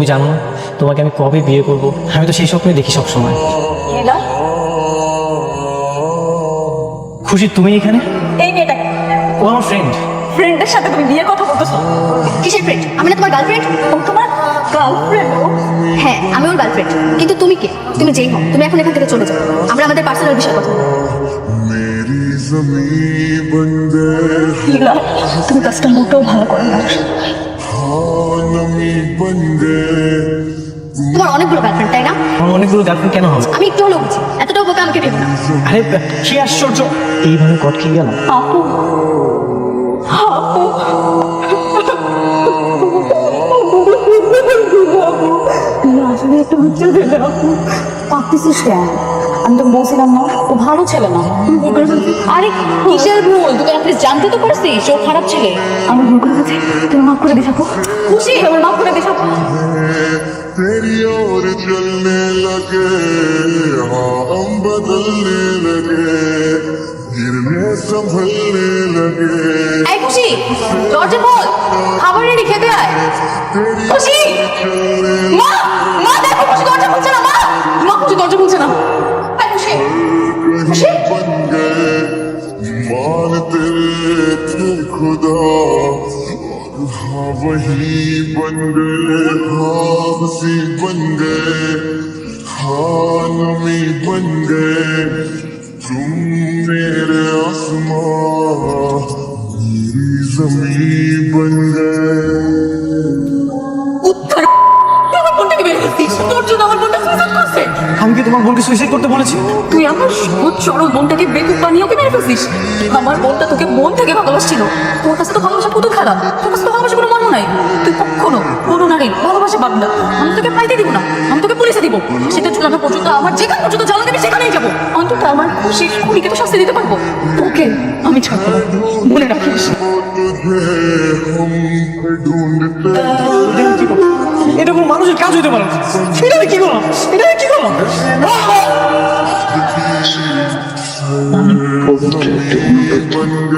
তুমি জানো না তোমাকে আমি কবে বিয়ে করব? আমি তো সেই স্বপ্নে দেখি সবসময়। খুশি তুমি এখানে? এই মেয়েটা ও আমার ফ্রেন্ড ফ্রেন্ডের সাথে তুমি বিয়ে কথা বলতেছো? কিসের ফ্রেন্ড আমি না তোমার গার্লফ্রেন্ড ও তোমার গার্লফ্রেন্ড হ্যাঁ আমি ওর গার্লফ্রেন্ড কিন্তু তুমি কে? তুমি যেই হও তুমি এখন এখান থেকে চলে যাও। আমরা আমাদের পার্সোনাল বিষয় কথা বলব। তুমি কাজটা মোটেও ভালো করে না। তোমার অনেকগুলো গার্লফ্রেন্ড তাই না আমার অনেকগুলো গার্লফ্রেন্ড কেন হবে আমি একটু হলেও বুঝি এতটাও বোকা আমাকে ভেবো না আরে কি আশ্চর্য এইভাবে কট খেয়ে গেল আপু আসলে একটা হচ্ছে আপু পারতেছিস কেন আমি তো বলছিলাম না ও ভালো ছেলে না তুই ভুল করে ফেলছিস। আরে কিসের ভুল তুই অ্যাটলিস্ট জানতে তো পারছিস ও খারাপ ছেলে আমি ভুল করে ফেলছি তুমি মাফ করে দিস আপু খুশি আমার মাফ করে দিস আপু तेरी ओर चलने लगे हाँ हम बदलने लगे गिरने संभलने लगे এই খুশি দরজা খোল খাবার রেডি খেতে আয় तेरी খুশি चलने মা بن گئے مانتے تھے خدا ہاں وہی بن گئے ہاسی بن گئے حالمی بن گئے۔ تم میرے آسمان میری زمین আমি কি তোমার বোনকে সুইসাইড করতে বলেছি? তুই আমার সহজ সরল বোনটাকে বেকুব বানিয়ে ওকে মেরে ফেলছিস? আমার বোনটা তোকে মন থেকে ভালোবাসছিল। তোর কাছে তো ভালোবাসা কত খেলা তোর কাছে তো ভালোবাসা কোনো মর্ম নাই। তুই কখনো কোনো নারে ভালোবাসা পাবি না। আমি তোকে পাইতে দিব না। আমি তোকে পুলিশে দিব। সেটা চুলানো পর্যন্ত আমার যেখানে পর্যন্ত জ্বালা দেবে সেখানেই যাব। অন্তত আমার খুশি খুনিকে তো শাস্তি দিতে পারব। তোকে আমি ছাড়বো মনে রাখিস। এটা মানুষের কাজ হইতে পারে এটা আমি কি করলাম? এটা কি করলাম? বন্ধ